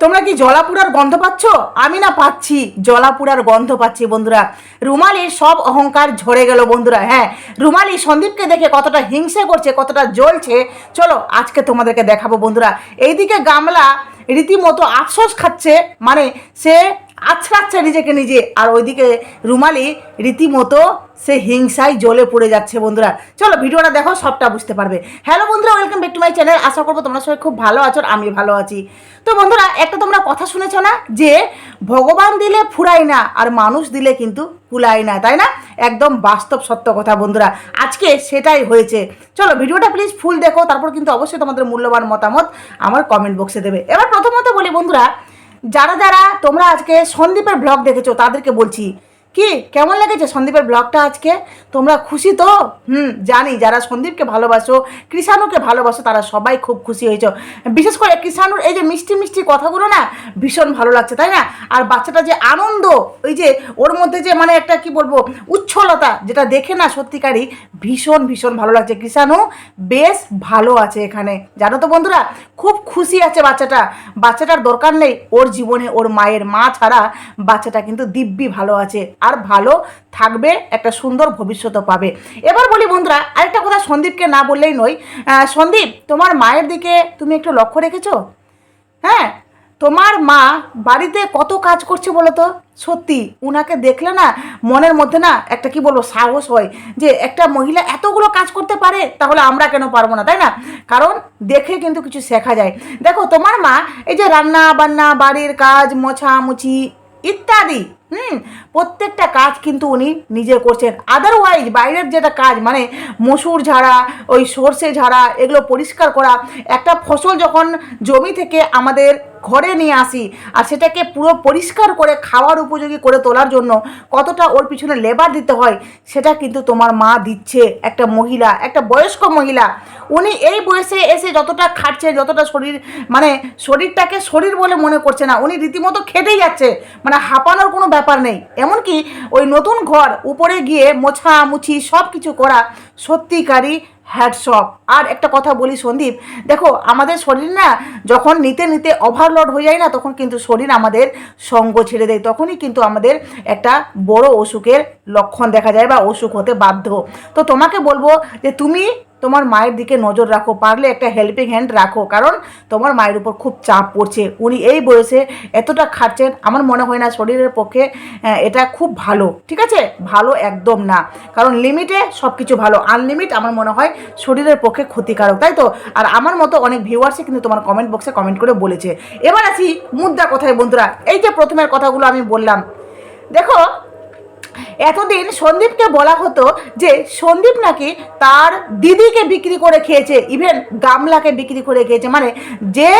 তোমরা কি জলাপুরার গন্ধ পাচ্ছ? আমি না পাচ্ছি। জলাপুরার গন্ধ পাচ্ছি বন্ধুরা। রুমালির সব অহংকার ঝরে গেল বন্ধুরা হ্যাঁ। রুমালি সন্দীপকে দেখে কতটা হিংসে করছে, কতটা জ্বলছে। চলো, আজকে তোমাদেরকে দেখাবো বন্ধুরা। এইদিকে গামলা রীতিমতো আফসোস খাচ্ছে মানে সে আছড়াচ্ছে নিজেকে নিজে। আর ওইদিকে রুমালি রীতিমতো সে হিংসায় জ্বলে পড়ে যাচ্ছে বন্ধুরা। চলো ভিডিওটা দেখো, সবটা বুঝতে পারবে। হ্যালো বন্ধুরা welcome back to my channel আশা করব তোমরা সবাই খুব ভালো আছো আমি ভালো আছি। তো বন্ধুরা, একটা তোমরা কথা শুনেছ না যে, ভগবান দিলে ফুরায় না আর মানুষ দিলে কিন্তু কুলায় না, তাই না? একদম বাস্তব সত্য কথা বন্ধুরা। আজকে সেটাই হয়েছে। চলো ভিডিওটা প্লিজ ফুল দেখো, তারপর কিন্তু অবশ্যই তোমাদের মূল্যবান মতামত আমার কমেন্ট বক্সে দেবে। এবার প্রথমত বলি বন্ধুরা, যারা যারা তোমরা আজকে সন্দীপের ব্লগ দেখেছ, তাদেরকে বলছি কি? কেমন লেগেছে সন্দীপের ব্লগটা আজকে? তোমরা খুশি তো? হুম, জানি। যারা সন্দীপকে ভালোবাসো, কৃষাণুকে ভালোবাসো, তারা সবাই খুব খুশি হয়েছ। বিশেষ করে কৃষাণুর এই যে মিষ্টি মিষ্টি কথাগুলো না, ভীষণ ভালো লাগছে, তাই না? আর বাচ্চাটা যে আনন্দ, ওই যে ওর মধ্যে যে মানে একটা কি বলব, উচ্ছলতা, যেটা দেখে না সত্যিকারই ভীষণ ভীষণ ভালো লাগছে। কৃষাণু বেশ ভালো আছে এখানে। জানো তো বন্ধুরা, খুব খুশি আছে বাচ্চাটা। বাচ্চাটার দরকার নেই ওর জীবনে, ওর মায়ের মা ছাড়া বাচ্চাটা কিন্তু দিব্যি ভালো আছে। আর ভালো থাকবে একটা সুন্দর ভবিষ্যৎও পাবে। এবার বলি বন্ধুরা আরেকটা কথা সন্দীপকে না বললেই আহ, সন্দীপ তোমার মায়ের দিকে তুমি একটু লক্ষ্য রেখেছো? হ্যাঁ তোমার মা বাড়িতে কত কাজ করছে বলো তো? সত্যি উনাকে দেখলে না মনের মধ্যে না একটা কি বলব সাহস হয় যে একটা মহিলা এতগুলো কাজ করতে পারে তাহলে আমরা কেন পারব না তাই না? কারণ দেখে কিন্তু কিছু শেখা যায়। দেখো তোমার মা এই যে রান্না বান্না বাড়ির কাজ মোছামুছি ইত্যাদি হুম, প্রত্যেকটা কাজ কিন্তু উনি নিজে করছেন। আদারওয়াইজ বাইরের যেটা কাজ মানে মসুর ঝাড়া, ওই সর্ষে ঝাড়া, এগুলো পরিষ্কার করা, একটা ফসল যখন জমি থেকে আমাদের ঘরে নিয়ে আসি, আর সেটাকে পুরো পরিষ্কার করে খাওয়ার উপযোগী করে তোলার জন্য কতটা ওর পিছনে লেবার দিতে হয়, সেটা কিন্তু তোমার মা দিচ্ছে। একটা মহিলা, একটা বয়স্ক মহিলা, উনি এই বয়সে এসে যতটা খাটছে, যতটা শরীর মানে শরীরটাকে শরীর বলে মনে করছে না, উনি রীতিমতো খেটেই যাচ্ছে। মানে হাঁপানোর কোনো ব্যাপার নেই। এমনকি ওই নতুন ঘর, উপরে গিয়ে মোছা মুছি সব কিছু করা সত্যিকারই হ্যাডশপ আর একটা কথা বলি সন্দীপ, দেখো আমাদের শরীর না যখন নিতে নিতে ওভারলোড হয়ে যায় না, তখন কিন্তু শরীর আমাদের সঙ্গ ছেড়ে দেয়। তখনই কিন্তু আমাদের একটা বড় অসুখের লক্ষণ দেখা যায় বা অসুখ হতে বাধ্য। তো তোমাকে বলব যে তুমি তোমার মায়ের দিকে নজর রাখো, পারলে একটা হেল্পিং হ্যান্ড রাখো, কারণ তোমার মায়ের উপর খুব চাপ পড়ছে। উনি এই বয়সে এতটা খাচ্ছেন আমার মনে হয় না শরীরের পক্ষে এটা খুব ভালো, ঠিক আছে? ভালো একদম না, কারণ লিমিটে সব কিছু ভালো আনলিমিট আমার মনে হয় শরীরের পক্ষে ক্ষতিকারক, তাই তো? আর আমার মতো অনেক ভিউয়ার্সই কিন্তু তোমার কমেন্ট বক্সে কমেন্ট করে বলেছে। এবার আসি মুদ্রা কথায়, বন্ধুরা, এই যে প্রথমের কথাগুলো আমি বললাম, দেখো এতদিন সন্দীপকে বলা হতো যে সন্দীপ নাকি তার দিদিকে বিক্রি করে খেয়েছে ইভেন গামলাকে বিক্রি করে খেয়েছে। মানে যে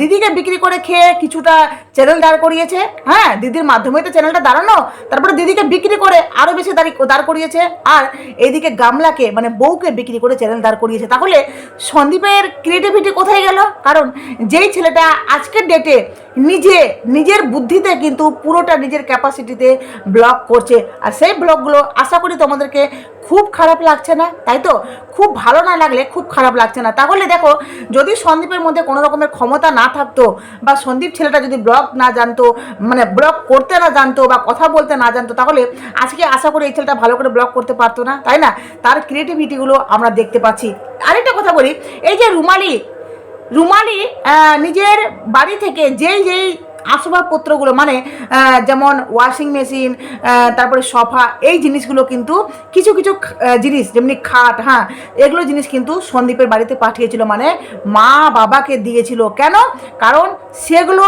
দিদিকে বিক্রি করে খেয়ে কিছুটা চ্যানেল দাঁড় করিয়েছে হ্যাঁ দিদির মাধ্যমে তো চ্যানেলটা দাঁড়ানো, তারপরে দিদিকে বিক্রি করে আরও বেশি দাঁড়ি, দাঁড় করিয়েছে, আর এইদিকে গামলাকে মানে বউকে বিক্রি করে চ্যানেল দাঁড় করিয়েছে। তাহলে সন্দীপের ক্রিয়েটিভিটি কোথায় গেল? কারণ যেই ছেলেটা আজকের ডেটে নিজে, নিজের বুদ্ধিতে কিন্তু পুরোটা নিজের ক্যাপাসিটিতে ব্লগ করছে। আর সেই ব্লগগুলো আশা করি তোমাদেরকে খুব খারাপ লাগছে না, তাই তো? খুব ভালো না লাগলে খুব খারাপ লাগছে না। তাহলে দেখো, যদি সন্দীপের মধ্যে কোনো রকমের ক্ষমতা না থাকতো বা সন্দীপ ছেলেটা যদি ব্লগ না জানতো মানে ব্লগ করতে না জানতো বা কথা বলতে না জানতো, তাহলে আজকে আশা করি এই ছেলেটা ভালো করে ব্লগ করতে পারতো না, তাই না? তার ক্রিয়েটিভিটিগুলো আমরা দেখতে পাচ্ছি। আরেকটা কথা বলি, এই যে রুমালি রুমালি নিজের বাড়ি থেকে যেই যেই আসবাবপত্রগুলো মানে যেমন ওয়াশিং মেশিন তারপরে সোফা এই জিনিসগুলো কিন্তু কিছু কিছু জিনিস, যেমনি খাট হ্যাঁ এগুলো জিনিস কিন্তু সন্দীপের বাড়িতে পাঠিয়েছিল মানে মা বাবাকে দিয়েছিল। কেন? কারণ সেগুলো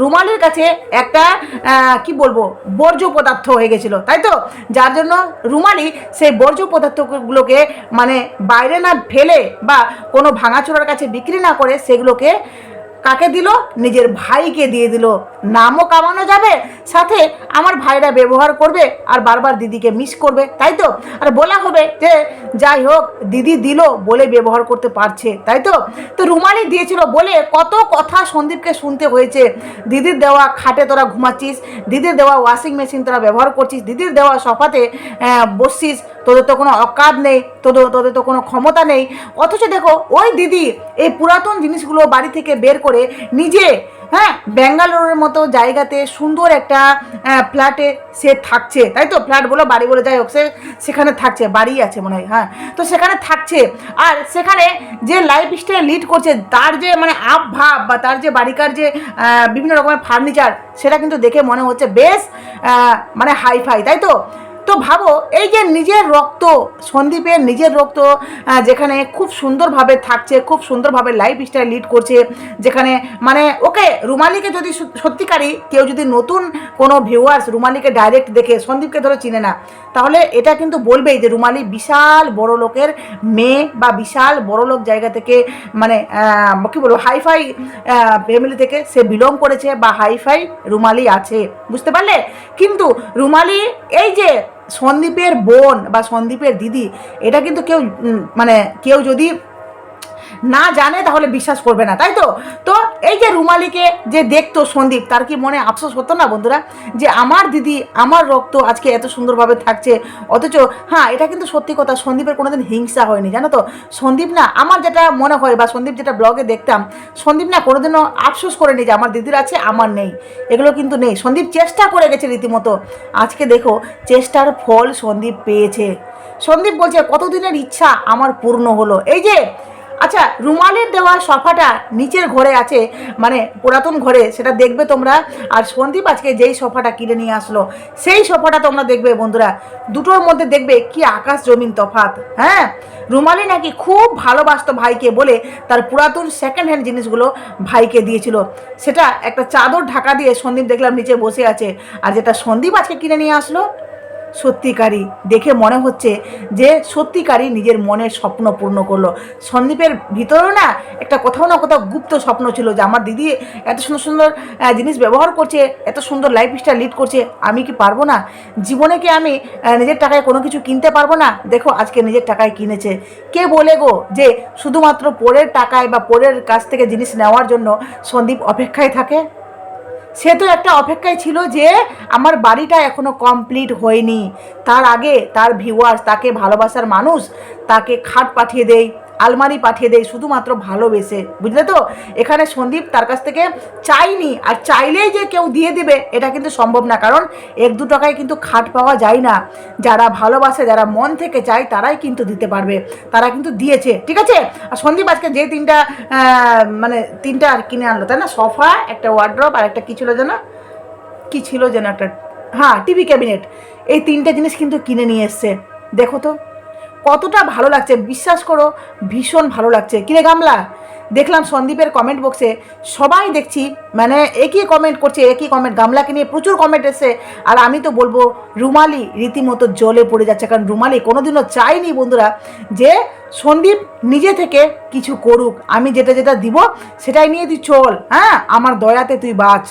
রুমালের কাছে একটা কি বলব, বর্জ্য পদার্থ হয়ে গেছিল, তাই তো? যার জন্য রুমালি সেই বর্জ্য পদার্থগুলোকে মানে বাইরে না ফেলে বা কোনো ভাঙাচোরার কাছে বিক্রি না করে সেগুলোকে কাকে দিল? নিজের ভাইকে দিয়ে দিল। নামও কামানো যাবে, সাথে আমার ভাইরা ব্যবহার করবে আর বারবার দিদিকে মিস করবে, তাই তো? আর বলা হবে যে, যাই হোক, দিদি দিল বলে ব্যবহার করতে পারছে, তাই তো? তো রুমালি দিয়েছিল বলে কত কথা সন্দীপকে শুনতে হয়েছে। দিদির দেওয়া খাটে তোরা ঘুমাচ্ছিস, দিদির দেওয়া ওয়াশিং মেশিন তোরা ব্যবহার করছিস, দিদির দেওয়া সফাতে বসছিস তোদের তো কোনো অকাদ নেই, তোদের তোদের তো কোনো ক্ষমতা নেই। অথচ দেখো, ওই দিদি এই পুরাতন জিনিসগুলো বাড়ি থেকে বের করে নিজে হ্যাঁ ব্যাঙ্গালোরের মতো জায়গাতে সুন্দর একটা ফ্ল্যাটে সে থাকছে। তাই তো? ফ্ল্যাট বলো, বাড়ি বলে, যাই হোক, সে সেখানে থাকছে বাড়ি আছে মনে হয় হ্যাঁ। তো সেখানে থাকছে। আর সেখানে যে লাইফ স্টাইল লিড করছে, তার যে মানে আপ ভাব বা তার যে বাড়িকার যে বিভিন্ন রকমের ফার্নিচার সেটা কিন্তু দেখে মনে হচ্ছে বেশ মানে হাই ফাই তাই তো? তো ভাবো, এই যে নিজের রক্ত সন্দীপের নিজের রক্ত যেখানে খুব সুন্দরভাবে থাকছে, খুব সুন্দরভাবে লাইফ স্টাইল লিড করছে, যেখানে মানে ওকে, রুমালিকে যদি সত- সত্যিকারই কেউ যদি নতুন কোনো ভিউয়ার্স রুমালিকে ডাইরেক্ট দেখে সন্দীপকে ধরে চিনে না, তাহলে এটা কিন্তু বলবেই যে রুমালি বিশাল বড় লোকের মেয়ে বা বিশাল বড় লোক জায়গা থেকে মানে কী বলব হাইফাই ফ্যামিলি থেকে সে বিলং করেছে বা হাইফাই রুমালি আছে। বুঝতে পারলে? কিন্তু রুমালি এই যে সন্দীপের বোন বা সন্দীপের দিদি এটা কিন্তু কেউ মানে কেউ যদি না জানে তাহলে বিশ্বাস করবে না, তাই তো? তো এই যে রুমালিকে যে দেখতো সন্দীপ, তার কি মনে আফসোস হতো না বন্ধুরা? যে আমার দিদি, আমার রক্ত আজকে এত সুন্দরভাবে থাকছে, অথচ হ্যাঁ এটা কিন্তু সত্যি কথা, সন্দীপের কোনোদিন হিংসা হয়নি, জানো তো? সন্দীপ না, আমার যেটা মনে হয় বা সন্দীপ যেটা ব্লগে দেখতাম, সন্দীপ না কোনোদিনও আফসোস করেনি যে আমার দিদির আছে, আমার নেই, এগুলো কিন্তু নেই। সন্দীপ চেষ্টা করে গেছে রীতিমতো। আজকে দেখো, চেষ্টার ফল সন্দীপ পেয়েছে। সন্দীপ বলছে, কতদিনের ইচ্ছা আমার পূর্ণ হলো? এই যে আচ্ছা রুমালের দেওয়া সোফাটা নিচের ঘরে আছে মানে পুরাতন ঘরে, সেটা দেখবে তোমরা। আর সন্দীপ আজকে যেই সোফাটা কিনে নিয়ে আসলো, সেই সোফাটা তোমরা দেখবে বন্ধুরা। দুটোর মধ্যে দেখবে কি আকাশ জমিন তফাত হ্যাঁ? রুমালি নাকি খুব ভালোবাসতো ভাইকে বলে তার পুরাতন সেকেন্ড হ্যান্ড জিনিসগুলো ভাইকে দিয়েছিল। সেটা একটা চাদর ঢাকা দিয়ে সন্দীপ দেখলাম নিচে বসে আছে। আর যেটা সন্দীপ আজকে কিনে নিয়ে আসলো সত্যিকারই দেখে মনে হচ্ছে যে সত্যিকারই নিজের মনের স্বপ্ন পূর্ণ করল। সন্দীপের ভিতরেও না একটা কোথাও না কোথাও গুপ্ত স্বপ্ন ছিল যে আমার দিদি এত সুন্দর সুন্দর জিনিস ব্যবহার করছে, এত সুন্দর লাইফ স্টাইল লিড করছে, আমি কি পারব না? জীবনে কি আমি নিজের টাকায় কোনো কিছু কিনতে পারব না? দেখো আজকে নিজের টাকায় কিনেছে। কে বলে গো যে শুধুমাত্র পরের টাকায় বা পরের কাছ থেকে জিনিস নেওয়ার জন্য সন্দীপ অপেক্ষায় থাকে? সে তো একটা অপেক্ষায় ছিল যে আমার বাড়িটা এখনও কমপ্লিট হয়নি। তার আগে তার ভিউয়ার্স তাকে ভালোবাসার মানুষ, তাকে খাট পাঠিয়ে দেয় আলমারি পাঠিয়ে দেয়, শুধুমাত্র ভালোবেসে। বুঝলে তো? এখানে সন্দীপ তার কাছ থেকে চাইনি, আর চাইলেই যে কেউ দিয়ে দেবে, এটা কিন্তু সম্ভব না। কারণ এক দু টাকায় কিন্তু খাট পাওয়া যায় না। যারা ভালোবাসে, যারা মন থেকে চায়, তারাই কিন্তু দিতে পারবে। তারা কিন্তু দিয়েছে, ঠিক আছে? আর সন্দীপ আজকে যে তিনটা মানে তিনটা আর কিনে আনলো, তাই না? সোফা, একটা ওয়ার্ড্রপ আর একটা কী ছিল যেন? কী ছিল যেন একটা? হ্যাঁ টিভি ক্যাবিনেট। এই তিনটে জিনিস কিন্তু কিনে নিয়ে এসছে। দেখো তো। কতটা ভালো লাগছে? বিশ্বাস করো, ভীষণ ভালো লাগছে। কিরে গামলা? দেখলাম সন্দীপের কমেন্ট বক্সে সবাই দেখছি মানে একই কমেন্ট করছে, একই কমেন্ট গামলাকে নিয়ে প্রচুর কমেন্ট এসছে। আর আমি তো বলব, রুমালি রীতিমতো জলে পড়ে যাচ্ছে। কারণ রুমালি কোনোদিনও চাইনি বন্ধুরা যে সন্দীপ নিজে থেকে কিছু করুক। আমি যেটা যেটা দিব, সেটাই নিয়ে তুই চল। হ্যাঁ আমার দয়াতে তুই বাঁচ।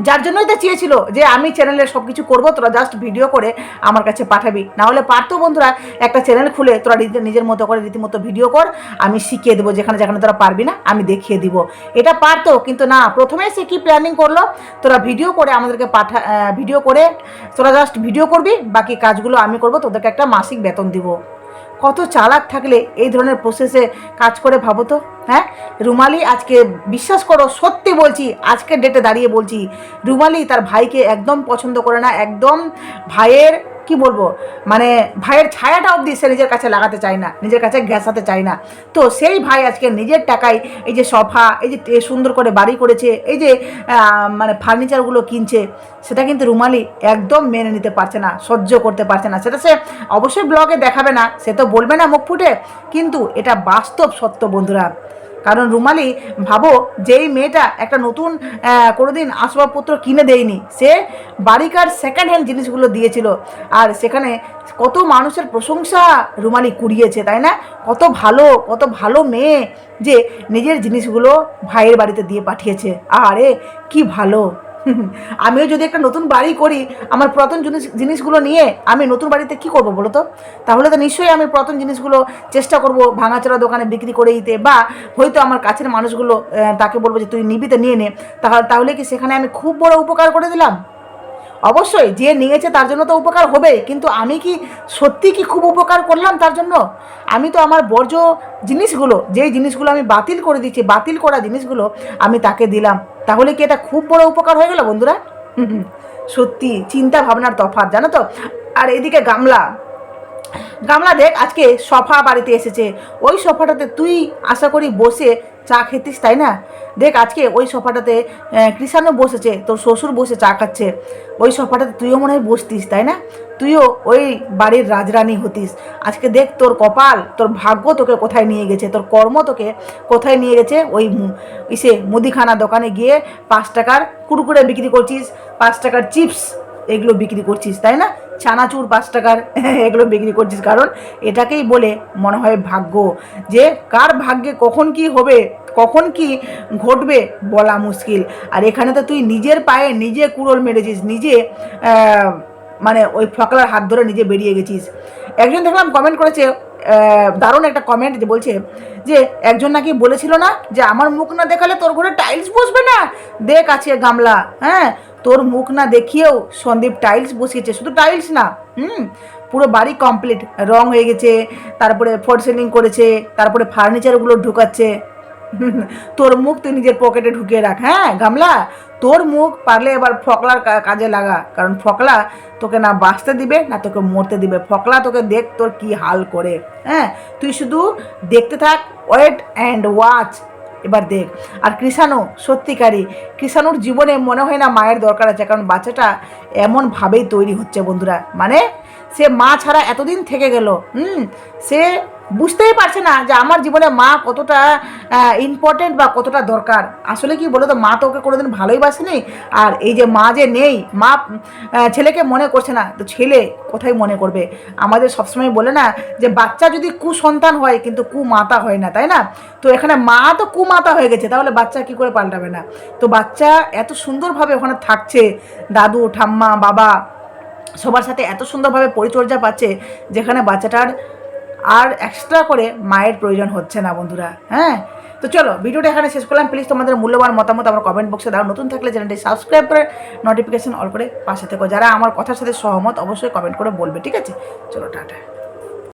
যার জন্যই তো চেয়েছিল যে আমি চ্যানেলে সব কিছু করব, তোরা জাস্ট ভিডিও করে আমার কাছে পাঠাবি। নাহলে পারতো বন্ধুরা, একটা চ্যানেল খুলে তোরা নিজে- নিজের মতো করে রীতিমতো ভিডিও কর, আমি শিখিয়ে দেবো যেখানে যেখানে তোরা পারবি না, আমি দেখিয়ে দিব। এটা পারতো, কিন্তু না, প্রথমে সে কি প্ল্যানিং করল? তোরা ভিডিও করে আমাদেরকে পাঠা ভিডিও করে তোরা জাস্ট ভিডিও করবি, বাকি কাজগুলো আমি করব, তোদেরকে একটা মাসিক বেতন দিব। কত চালাক থাকলে এই ধরনের প্রসেসে কাজ করে ভাবো তো? হ্যাঁ? রুমালি আজকে বিশ্বাস করো, সত্যি বলছি, আজকের ডেটে দাঁড়িয়ে বলছি, রুমালি তার ভাইকে একদম পছন্দ করে না, একদম ভাইয়ের কি বলব? মানে ভাইয়ের ছায়াটা অবধি সে নিজের কাছে লাগাতে চায় না, নিজের কাছে ঘেঁষাতে চায় না। তো সেই ভাই আজকে নিজের টাকায় এই যে সোফা, এই যে সুন্দর করে বাড়ি করেছে, এই যে মানে ফার্নিচারগুলো কিনছে, সেটা কিন্তু রুমালি একদম মেনে নিতে পারছে না, সহ্য করতে পারছে না। সেটা সে অবশ্যই ব্লগে দেখাবে না, সে তো বলবে না মুখ ফুটে, কিন্তু এটা বাস্তব সত্য বন্ধুরা। কারণ রুমালি ভাবো যেই মেয়েটা একটা নতুন কোনোদিন আসবাবপত্র কিনে দেয়নি, সে বাড়িকার সেকেন্ড হ্যান্ড জিনিসগুলো দিয়েছিল। আর সেখানে কত মানুষের প্রশংসা রুমালি কুড়িয়েছে, তাই না? কত ভালো কত ভালো মেয়ে যে নিজের জিনিসগুলো ভাইয়ের বাড়িতে দিয়ে পাঠিয়েছে। আরে কি ভালো। আমিও যদি একটা নতুন বাড়ি করি, আমার পুরাতন জিনিস, জিনিসগুলো নিয়ে আমি নতুন বাড়িতে কি করব বলো তো? তাহলে তো নিশ্চয়ই আমি পুরাতন জিনিসগুলো চেষ্টা করব ভাঙাচোরা দোকানে বিক্রি করে দিতে বা হয়তো আমার কাছের মানুষগুলো তাকে বলব যে তুই নিবি তো নিয়ে নে। তাহলে তাহলে কি সেখানে আমি খুব বড় উপকার করে দিলাম? অবশ্যই, যে নিয়েছে তার জন্য তো উপকার হবে কিন্তু আমি কি সত্যি কি খুব উপকার করলাম তার জন্য? আমি তো আমার বর্জ্য জিনিসগুলো, যেই জিনিসগুলো আমি বাতিল করে দিচ্ছি, বাতিল করা জিনিসগুলো আমি তাকে দিলাম। তাহলে কি এটা খুব বড় উপকার হয়ে গেল বন্ধুরা। সত্যি, চিন্তা ভাবনার তফাৎ, জানো তো? আর এদিকে গামলা। গামলা দেখ, আজকে সোফা বাড়িতে এসেছে। ওই সোফাটাতে তুই আশা করি বসে চা খেতিস, তাই না? দেখ, আজকে ওই সোফাটাতে কৃষাণও বসেছে, তোর শ্বশুর বসে চা খাচ্ছে। ওই সোফাটাতে তুইও মনে হয় বসতিস, তাই না? তুইও ওই বাড়ির রাজরানী হতিস। আজকে দেখ, তোর কপাল, তোর ভাগ্য তোকে কোথায় নিয়ে গেছে, তোর কর্ম তোকে কোথায় নিয়ে গেছে? ওই ইসে মুদিখানা দোকানে গিয়ে পাঁচ টাকার কুড়কুড়ে বিক্রি করছিস, পাঁচ টাকার চিপস, এগুলো বিক্রি করছিস, তাই না? চানাচুর পাঁচ টাকার এগুলো বিক্রি করছিস। কারণ এটাকেই বলে মনে হয় ভাগ্য। যে কার ভাগ্যে কখন কি হবে, কখন কি ঘটবে বলা মুশকিল। আর এখানে তো তুই নিজের পায়ে নিজে কুড়োল মেরেছিস, নিজে মানে ওই ফকলার হাত ধরে নিজে বেরিয়ে গেছিস। একজন দেখলাম কমেন্ট করেছে দারুণ একটা কমেন্ট বলছে যে একজন নাকি বলেছিল না যে আমার মুখ না দেখালে তোর ঘরে টাইলস বসবে না? দেখ আছে গামলা হ্যাঁ? তোর মুখ না দেখিয়েও সন্দীপ টাইলস বসিয়েছে, শুধু টাইলস না, হুম? পুরো বাড়ি কমপ্লিট রং হয়ে গেছে, তারপরে ফোর সিলিং করেছে, তারপরে ফার্নিচারগুলো ঢুকাচ্ছে তোর মুখ তুই নিজের পকেটে ঢুকিয়ে রাখ হ্যাঁ গামলা? তোর মুখ পারলে এবার ফকলার কাজে লাগা। কারণ ফকলা তোকে না বাঁচতে দিবে, না তোকে মরতে দিবে। ফকলা তোকে দেখ তোর কি হাল করে হ্যাঁ? তুই শুধু দেখতে থাক ওয়েট অ্যান্ড ওয়াচ এবার দেখ। আর কৃষাণু, সত্যিকারই, কৃষাণুর জীবনে মনে হয় না মায়ের দরকার আছে, কারণ বাচ্চাটা এমনভাবেই তৈরি হচ্ছে বন্ধুরা। মানে সে মা ছাড়া এতদিন থেকে গেল, হুম? সে বুঝতেই পারছে না যে আমার জীবনে মা কতটা ইম্পর্টেন্ট বা কতটা দরকার। আসলে কি বলো তো মা তো ওকে কোনোদিন ভালোই বাসেনি। আর এই যে মা যে নেই, মা ছেলেকে মনে করছে না, তো ছেলে কোথায় মনে করবে? আমাদের সবসময় বলে না যে বাচ্চা যদি কুসন্তান হয়, কিন্তু কুমাতা হয় না, তাই না? তো এখানে মা তো কুমাতা হয়ে গেছে, তাহলে বাচ্চা কি করে পাল্টাবে না? তো বাচ্চা এত সুন্দরভাবে ওখানে থাকছে, দাদু, ঠাম্মা, বাবা, সবার সাথে এত সুন্দরভাবে পরিচর্যা পাচ্ছে, যেখানে বাচ্চাটার আর এক্সট্রা করে মায়ের প্রয়োজন হচ্ছে না, বন্ধুরা। হ্যাঁ? তো চলো, ভিডিওটা এখানে শেষ করলাম। প্লিজ তোমাদের মূল্যবান মতামত আমার কমেন্ট বক্সে দাও। নতুন থাকলে চ্যানেলটি সাবস্ক্রাইব করে নোটিফিকেশন অল করে পাশে থেকো। যারা আমার কথার সাথে সহমত, অবশ্যই কমেন্ট করে বলবে, ঠিক আছে? চলো, টাটা।